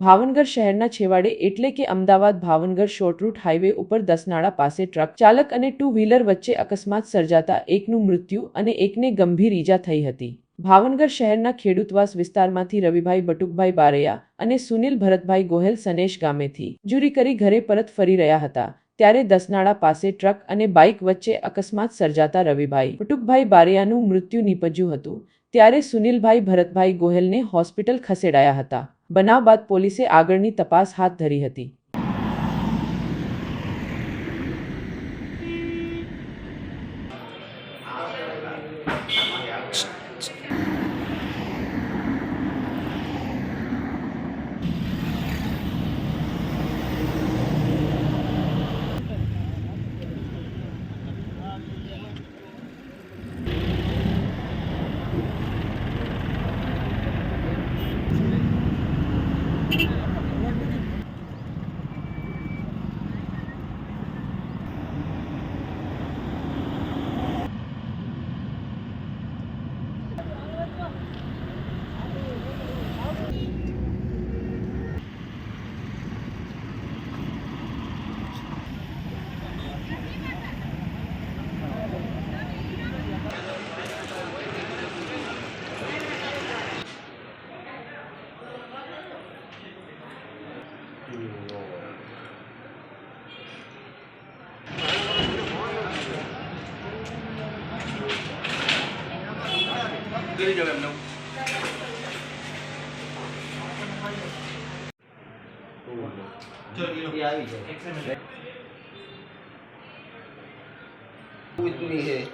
ભાવનગર શહેરના છેવાડે એટલે કે Ahmedabad Bhavnagar short route highway ઉપર દસનાળા પાસે ટ્રક ચાલક અને ટુ વ્હીલર વચ્ચે અકસ્માત સર્જાતા એકનું મૃત્યુ અને એકને ગંભીર ઈજા થઈ હતી. ભાવનગર શહેરના ખેડૂતવાસ વિસ્તારમાંથી રવિભાઈ બટુકભાઈ બારૈયા અને સુનિલ ભરતભાઈ ગોહેલ સનેશ ગામેથી જુરી કરી ઘરે પરત ફરી રહ્યા હતા. ત્યારે દસનાળા પાસે ટ્રક અને બાઇક વચ્ચે અકસ્માત સર્જાતા રવિભાઈ બટુકભાઈ બારિયાનું મૃત્યુ નીપજ્યું હતું. ત્યારે સુનિલભાઈ ભરતભાઈ ગોહેલને હોસ્પિટલ ખસેડાયા હતા. બનાવ બાદ પોલીસે આગળની તપાસ હાથ ધરી હતી. reading કરી જાવ એમને. આવી જાય. છે